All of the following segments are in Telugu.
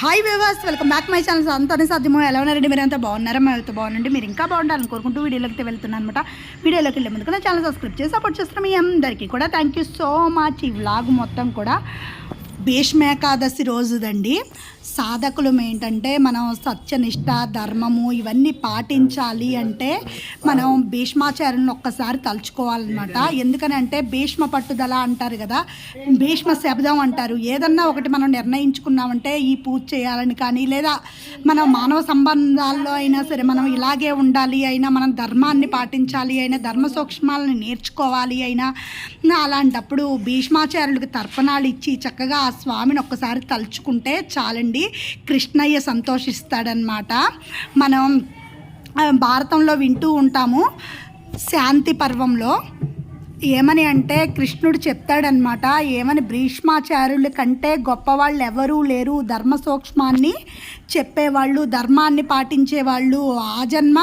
హాయ్ వివాస్ వెల్కమ్ బ్యాక్ మై ఛానల్స్ అంతనే సాధ్యమో ఎలా ఉన్నారండి మీరు అంతా బాగున్నారా? అయితే బాగుండండి. మీరు ఇంకా బాగుండాలని కోరుకుంటూ వీడియోలోకి అయితే వెళ్తున్నాను అనమాట వీడియోలోకి వెళ్ళే ముందుకు నా ఛానల్ సబ్స్క్రైబ్ చేసి సపోర్ట్ చేస్తున్నాం మీ అందరికీ కూడా థ్యాంక్ యూ సో మచ్ ఈ వ్లాగ్ మొత్తం కూడా భీష్మేకాదశి రోజుదండి. సాధకులు ఏంటంటే మనం సత్యనిష్ట ధర్మము ఇవన్నీ పాటించాలి అంటే మనం భీష్మాచార్యులను ఒక్కసారి తలుచుకోవాలన్నమాట. ఎందుకనంటే భీష్మ పట్టుదల అంటారు కదా భీష్మ శబ్దం అంటారు. ఏదన్నా ఒకటి మనం నిర్ణయించుకున్నామంటే ఈ పూజ చేయాలని కానీ లేదా మన మానవ సంబంధాల్లో అయినా సరే మనం ఇలాగే ఉండాలి అయినా మనం ధర్మాన్ని పాటించాలి అయినా ధర్మ సూక్ష్మాలను నేర్చుకోవాలి అయినా అలాంటప్పుడు భీష్మాచార్యులకు తర్పణాలు ఇచ్చి చక్కగా ఆ స్వామిని ఒక్కసారి తలుచుకుంటే చాలండి. కృష్ణయ్య సంతోషిస్తాడనమాట మనం భారతంలో వింటూ ఉంటాము శాంతి పర్వంలో. ఏమని అంటే కృష్ణుడు చెప్తాడనమాట ఏమని భీష్మాచార్యుల కంటే గొప్పవాళ్ళు ఎవరూ లేరు. ధర్మ సూక్ష్మాన్ని చెప్పేవాళ్ళు ధర్మాన్ని పాటించేవాళ్ళు ఆ జన్మ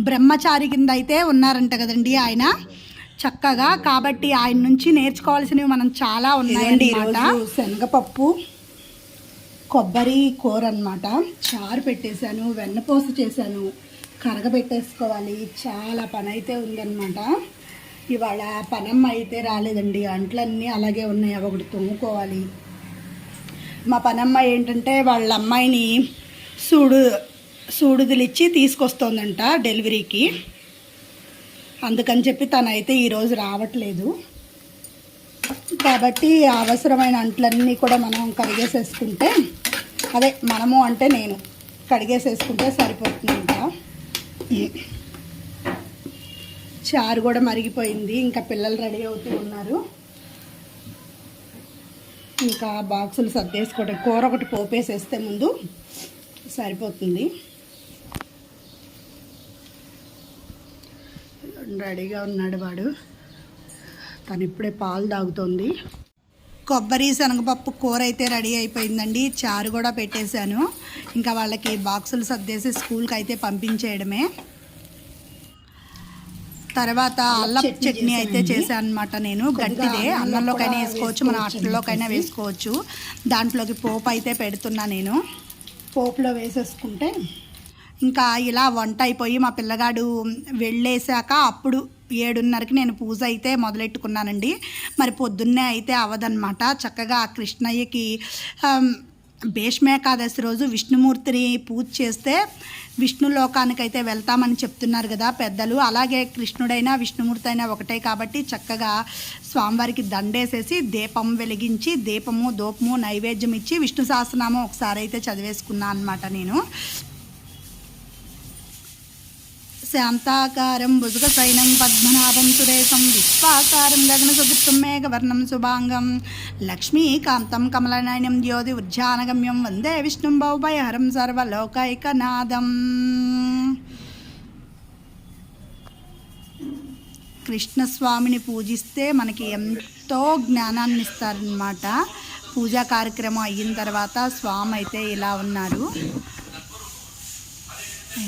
బ్రహ్మచారి కింద అయితే ఉన్నారంట కదండి ఆయన. చక్కగా కాబట్టి ఆయన నుంచి నేర్చుకోవాల్సినవి మనం చాలా ఉన్నాయండి శనగపప్పు కొబ్బరి కూర అనమాట చారు పెట్టేశాను వెన్నపోస చేశాను. కరగబెట్టేసుకోవాలి. చాలా పని అయితే ఉందన్నమాట. ఇవాళ పనమ్మ అయితే రాలేదండి. అంట్లన్నీ అలాగే ఉన్నాయి. అవి ఒకటి తోముకోవాలి. మా పనమ్మ ఏంటంటే వాళ్ళ అమ్మాయిని సూడు సూడుదిలిచ్చి తీసుకొస్తోందంట డెలివరీకి. అందుకని చెప్పి తనైతే ఈరోజు రావట్లేదు. కాబట్టి అవసరమైన అంట్లన్నీ కూడా మనం కడిగేసేసుకుంటే అదే మనము అంటే నేను కడిగేసేసుకుంటే సరిపోతుందంట చారు కూడా మరిగిపోయింది ఇంకా పిల్లలు రెడీ అవుతూ ఉన్నారు. ఇంకా బాక్సులు సర్దేసుకోవడం కూర ఒకటి పోపేసేస్తే ముందు సరిపోతుంది. రెడీగా ఉన్నాడు వాడు. తను ఇప్పుడే పాలు తాగుతోంది. కొబ్బరి శనగపప్పు కూర అయితే రెడీ అయిపోయిందండి. చారు కూడా పెట్టేశాను. ఇంకా వాళ్ళకి బాక్సులు సర్దేసి స్కూల్కి అయితే పంపించేయడమే. తర్వాత అల్లం చట్నీ అయితే చేశాను అనమాట నేను. గట్టిదే. అన్నంలోకైనా వేసుకోవచ్చు మనం అట్లలోకైనా వేసుకోవచ్చు. దాంట్లోకి పోపు అయితే పెడుతున్నా నేను. పోపులో వేసేసుకుంటే ఇంకా ఇలా వంట అయిపోయి మా పిల్లగాడు వెళ్ళేశాక అప్పుడు ఏడున్నరకి నేను పూజ అయితే మొదలెట్టుకున్నానండి. మరి పొద్దున్నే అయితే అవదనమాట చక్కగా ఆ కృష్ణయ్యకి భీష్మేకాదశి రోజు విష్ణుమూర్తిని పూజ చేస్తే విష్ణు లోకానికి అయితే వెళ్తామని చెప్తున్నారు కదా పెద్దలు. అలాగే కృష్ణుడైనా విష్ణుమూర్తి అయినా ఒకటే కాబట్టి చక్కగా స్వామివారికి దండేసేసి దీపం వెలిగించి దీపము ధూపము నైవేద్యం ఇచ్చి విష్ణు సహస్రనామం ఒకసారి అయితే చదివేసుకున్నాను అనమాట నేను. శాంతాకారం భుజగసైనం పద్మనాభం సురేశం విశ్వాకారం గగనసుగుప్తం మేఘవర్ణం శుభాంగం. లక్ష్మీకాంతం కమలనయనం జ్యోతి ఉజ్జానగమ్యం వందే విష్ణుం భౌభయహరం సర్వలోకైకనాదం. కృష్ణస్వామిని పూజిస్తే మనకి ఎంతో జ్ఞానాన్ని ఇస్తారనమాట పూజా కార్యక్రమం అయిన తర్వాత స్వామి అయితే ఇలా ఉన్నారు.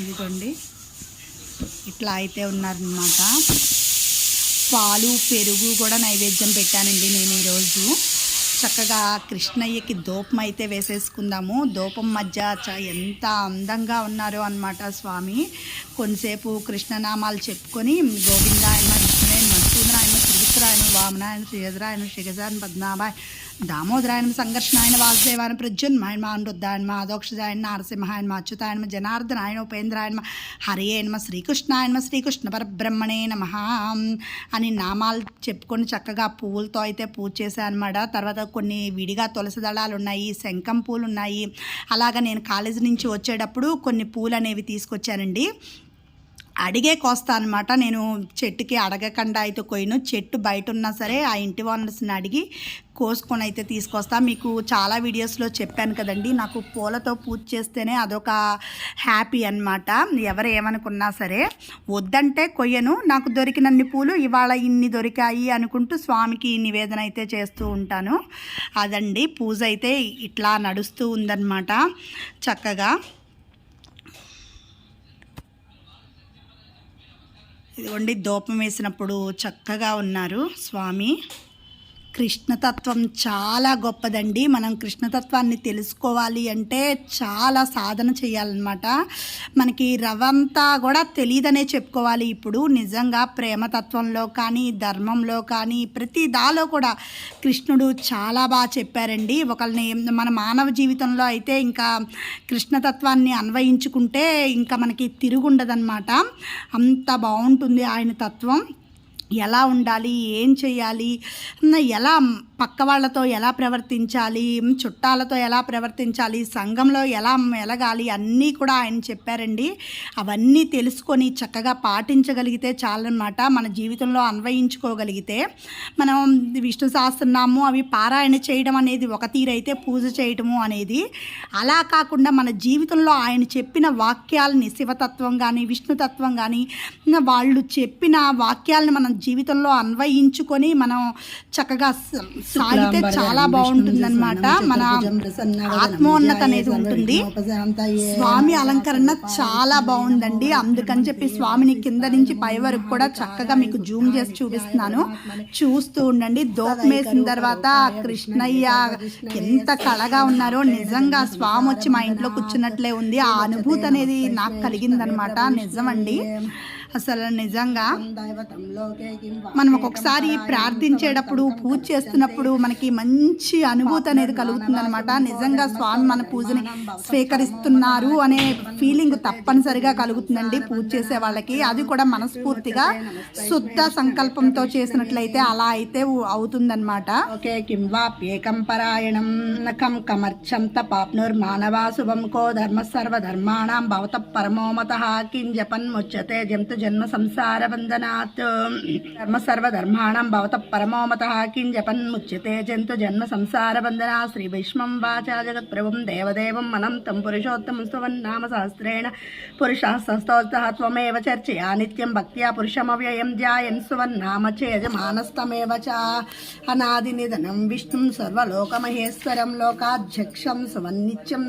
ఇదిగోండి. ఇట్లా అయితే ఉన్నారనమాట పాలు పెరుగు కూడా నైవేద్యం పెట్టానండి నేను ఈరోజు. చక్కగా కృష్ణయ్యకి దూపం అయితే వేసేసుకుందాము. దూపం మధ్య చ ఎంత అందంగా ఉన్నారో అన్నమాట స్వామి. కొంతసేపు కృష్ణనామాలు చెప్పుకొని గోవిందాయన విష్ణువేన్ మధుసూదనాయన త్రివిక్రాయన వామనాయన శ్రీధరాయన శిగజాయన పద్మనాభాయ దామోదరాయన సంఘర్షణాయన వాసుదేవాయన ప్రజ్వన్మాయన మానరుద్ధాయన మాధోక్షజాయన నారసింహాయన అచ్యుతాయన జనార్దనాయన ఉపేంద్రాయన్మ హరియన్మ శ్రీకృష్ణాయన శ్రీకృష్ణ పరబ్రహ్మణే నమ అని నామాలు చెప్పుకొని చక్కగా పువ్వులతో అయితే పూజ చేశానమాట అనమాట తర్వాత కొన్ని విడిగా తులసి దళాలు ఉన్నాయి శంఖం పూలు ఉన్నాయి అలాగా నేను కాలేజీ నుంచి వచ్చేటప్పుడు కొన్ని పూలు అనేవి తీసుకొచ్చానండి అడిగే కోస్తా అనమాట నేను చెట్టుకి అడగకుండా అయితే కొయ్యను. చెట్టు బయట ఉన్నా సరే ఆ ఇంటి ఓనర్స్ని అడిగి కోసుకొని అయితే తీసుకొస్తా. మీకు చాలా వీడియోస్లో చెప్పాను కదండి. నాకు పూలతో పూజ చేస్తేనే అదొక హ్యాపీ అన్నమాట. ఎవరు ఏమనుకున్నా సరే వద్దంటే కొయ్యను. నాకు దొరికినన్ని పూలు ఇవాళ ఇన్ని దొరికాయి అనుకుంటూ స్వామికి నివేదన అయితే చేస్తూ ఉంటాను. అదండి. పూజ అయితే ఇట్లా నడుస్తూ ఉందన్నమాట. చక్కగా ఇదిగోండి దూపం వేసినప్పుడు చక్కగా ఉన్నారు స్వామి. కృష్ణతత్వం చాలా గొప్పదండి. మనం కృష్ణతత్వాన్ని తెలుసుకోవాలి అంటే చాలా సాధన చేయాలన్నమాట. మనకి రవంతా కూడా తెలియదనే చెప్పుకోవాలి. ఇప్పుడు నిజంగా ప్రేమతత్వంలో కానీ ధర్మంలో కానీ ప్రతి దాలో కూడా కృష్ణుడు చాలా బాగా చెప్పారండి. ఒకరిని మన మానవ జీవితంలో అయితే ఇంకా కృష్ణతత్వాన్ని అన్వయించుకుంటే ఇంకా మనకి తిరుగుండదన్నమాట. అంత బాగుంటుంది ఆయన తత్వం. ఎలా ఉండాలి? ఏం చేయాలి ఎలా పక్క వాళ్ళతో ఎలా ప్రవర్తించాలి చుట్టాలతో ఎలా ప్రవర్తించాలి సంఘంలో ఎలా మెలగాలి అన్నీ కూడా ఆయన చెప్పారండి. అవన్నీ తెలుసుకొని చక్కగా పాటించగలిగితే చాలన్నమాట. మన జీవితంలో అన్వయించుకోగలిగితే మనం విష్ణు సహస్రనాము అవి పారాయణ చేయడం అనేది ఒక తీరైతే పూజ చేయటము అనేది. అలా కాకుండా మన జీవితంలో ఆయన చెప్పిన వాక్యాలని శివతత్వం కానీ విష్ణుతత్వం కానీ వాళ్ళు చెప్పిన వాక్యాలను మనం జీవితంలో అన్వయించుకొని మనం చక్కగా సాగితే చాలా బాగుంటుందన్నమాట. మన ఆత్మోన్నత అనేది ఉంటుంది. స్వామి అలంకరణ చాలా బాగుందండి. అందుకని చెప్పి స్వామిని కింద నుంచి పై వరకు కూడా చక్కగా మీకు జూమ్ చేసి చూపిస్తున్నాను. చూస్తూ ఉండండి. దోపమేసిన తర్వాత కృష్ణయ్య ఎంత కళగా ఉన్నారో. నిజంగా స్వామి వచ్చి మా ఇంట్లో కూర్చున్నట్లే ఉంది. ఆ అనుభూతి అనేది నాకు కలిగిందనమాట నిజమండి. అసలు నిజంగా మనం ఒక్కొక్కసారి ప్రార్థించేటప్పుడు పూజ చేస్తున్నప్పుడు మనకి మంచి అనుభూతి అనేది కలుగుతుంది అనమాట నిజంగా స్వామి మన పూజని స్వీకరిస్తున్నారు అనే ఫీలింగ్ తప్పనిసరిగా కలుగుతుందండి పూజ చేసే వాళ్ళకి. అది కూడా మనస్ఫూర్తిగా శుద్ధ సంకల్పంతో చేసినట్లయితే అలా అయితే అవుతుందన్నమాట. ఓకే కిం వాప్యేకం పరాయణం నఖం కమర్చం తపాప్నుర్మానవా శుభం కో ధర్మ సర్వధర్మాణం భవత పరమోమత కిం జపన్ ముచ్యతే జంతు జన్మ సంసార బంధనాత్ ధర్మ సర్వధర్మాణం భవత పరమోమత కిం జపన్ ముచ్యతే జంతు జన్మ సంసార బంధనా శ్రీ భీష్మం వాచా జగత్ప్రభుం దేవదేవం మనం తం పురుషోత్తమం స్తవన్నామ సహస్రేణ పురుష సంస్తోత్సహ త్వమేవ చర్చయా నిత్యం భక్త్యా పురుషమవ్యయం ధ్యాయన్ సువన్నామ చేజమానస్తమేవ చ అనాది నిధనం విష్ణుం సర్వలోకమహేశ్వరం లోకాధ్యక్షం సువన్నిత్యం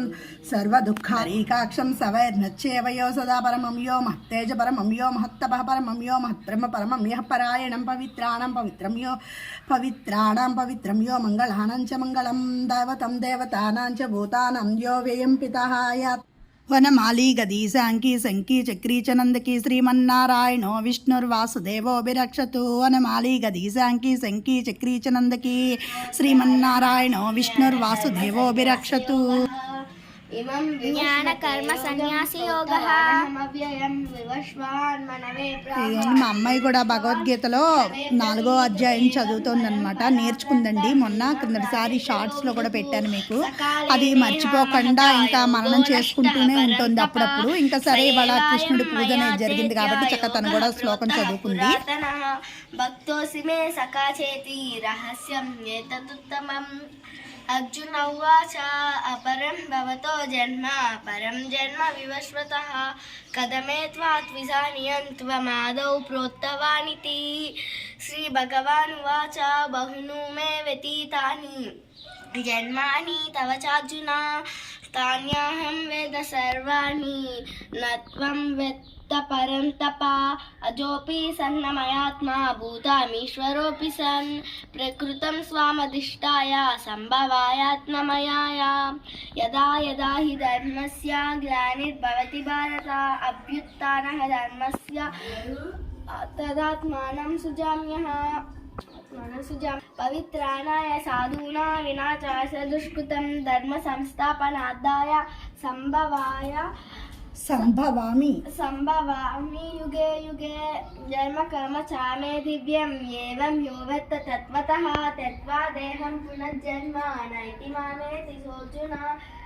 సర్వదుఃఖారీకాక్షం సవైర్నచ్చేవయో సదా పరమం యో మహత్తేజ పరమం యో మహ మహత్తప పరమం యో మహత్బ్రహ్మ పరమం యః పరాయణం పవిత్రాణం పవిత్రం యో పవిత్రాణం పవిత్రం యో మంగళానం చ మంగళం దేవతం దేవతానాం చ భూతానం యో వ్యయం పితః యాత్. వనమాలి గది శాంకి శంకి చక్రీ చ నందకి శ్రీమన్నారాయణో విష్ణుర్వాసుదేవోభిరక్షతు. వనమాలి గది శాంకి శంకి చక్రీ చ నందకి శ్రీమన్నారాయణో విష్ణుర్వాసుదేవోభిరక్షతు. ఇమం సన్యాసి యోగ మా అమ్మాయి కూడా భగవద్గీతలో నాలుగో అధ్యాయం చదువుతోందనమాట నేర్చుకుందండి. మొన్న కిందటిసారి షార్ట్స్లో కూడా పెట్టాను మీకు. అది మర్చిపోకుండా ఇంకా మననం చేసుకుంటూనే ఉంటుంది అప్పుడప్పుడు. ఇంకా సరే ఇవాళ కృష్ణుడి పూజ అనేది జరిగింది కాబట్టి చక్క తను కూడా శ్లోకం చదువుకుంది. భక్తోసి మే సఖా చేతి. రహస్యం ఏతదుత్తమం. अर्जुन उवाच अपरम भवतो जन्म अपरम जन्म विवश्वतः। कदमे त्वात्विजा नियन्त्वमादौ प्रोक्तवानिति। श्रीभगवानुवाच बहुनु मे व्यतीता जन्मा तव चाजुना तान्याहम वेद सर्वाणी। नम वेत् వెత్త పరం తప అజోపి సన్నమయాత్మా భూతామీశ్వరోపి సన్ ప్రకృతం స్వామధిష్టాయ సంభవాయాత్మమయాయ యదా యదా హి ధర్మస్య గ్లానిర్భవతి భారత అభ్యుత్థానः ధర్మస్య తదాత్మానం సుజామ్యः మనసుజం పవిత్రాణాయ సాధూనా వినాచాయ దుష్కృతం ధర్మ సంస్థాపనార్థాయ సంభవాయ సంభవామి. సంభవామి యుగే యుగే జన్మ కర్మ చామే దివ్యం ఏవం యో వెత్త తత్వతః తత్వా దేహం పునర్జన్మ నైతి మామేతి సోర్జున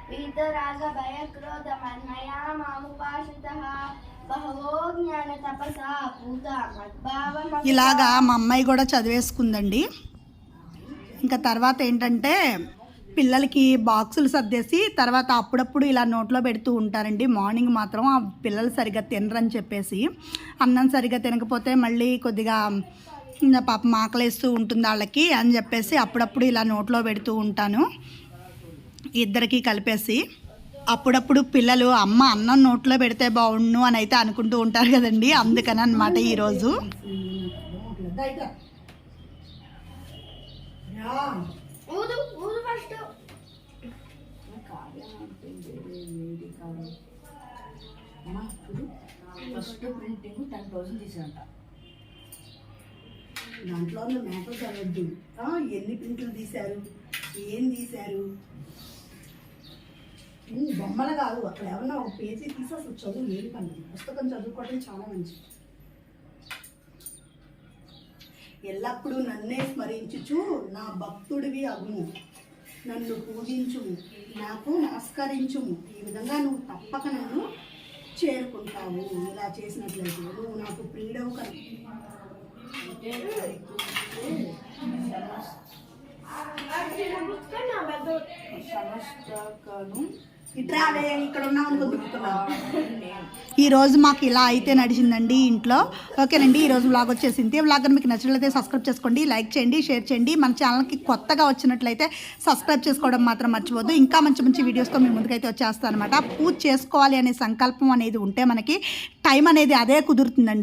వీతరాగ భయ క్రోధ మన్మయా మాముపాశ్రితః బహవో జ్ఞాన తపసా పూత మద్భావం ఇలాగా మా అమ్మాయి కూడా చదివేసుకుందండి. ఇంకా తర్వాత ఏంటంటే పిల్లలకి బాక్సులు సర్దేసి తర్వాత అప్పుడప్పుడు ఇలా నోట్లో పెడుతూ ఉంటారండి. మార్నింగ్ మాత్రం ఆ పిల్లలు సరిగ్గా తినరని చెప్పేసి అన్నం సరిగ్గా తినకపోతే మళ్ళీ కొద్దిగా పాప మాకలేస్తూ ఉంటుంది వాళ్ళకి అని చెప్పేసి అప్పుడప్పుడు ఇలా నోట్లో పెడుతూ ఉంటాను. ఇద్దరికి కలిపేసి అప్పుడప్పుడు పిల్లలు అమ్మ అన్నం నోట్లో పెడితే బాగుండు అని అయితే అనుకుంటూ ఉంటారు కదండి. అందుకని అనమాట ఈరోజు. ఊదు ఊదు ఫస్ట్ అంటే కాదు ఫస్ట్ ప్రింటింగ్ టెన్ థౌసండ్ తీసారంట దాంట్లో ఉన్న మేకలు చదవద్దు ఎన్ని ప్రింట్లు తీశారు? ఏం తీశారు? బొమ్మలు కాదు అక్కడ ఏమన్నా ఒక పేజీ తీసి అసలు చదువు ఏది పని. పుస్తకం చదువుకోవడం చాలా మంచిది. ఎల్లప్పుడూ నన్నే స్మరించుచు నా భక్తుడివి అగుము నన్ను పూజించుము నాకు నమస్కరించుము ఈ విధంగా నువ్వు తప్పక నన్ను చేరుకుంటావు ఇలా చేసినట్లయితే నువ్వు నాకు ప్రియుడవు కదా ఈ రోజు మాకు ఇలా అయితే నడిచిందండి ఇంట్లో. ఓకేనండి ఈ రోజు వ్లాగ్ వచ్చేసింది. వ్లాగ్ మీకు నచ్చినట్లయితే సబ్స్క్రైబ్ చేసుకోండి లైక్ చేయండి షేర్ చేయండి. మన ఛానల్కి కొత్తగా వచ్చినట్లయితే సబ్స్క్రైబ్ చేసుకోవడం మాత్రం మర్చిపోద్దు ఇంకా మంచి మంచి వీడియోస్తో మీ ముందుకైతే వచ్చేస్తాను అనమాట పూజ చేసుకోవాలి అనే సంకల్పం అనేది ఉంటే మనకి టైం అనేది అదే కుదురుతుందండి.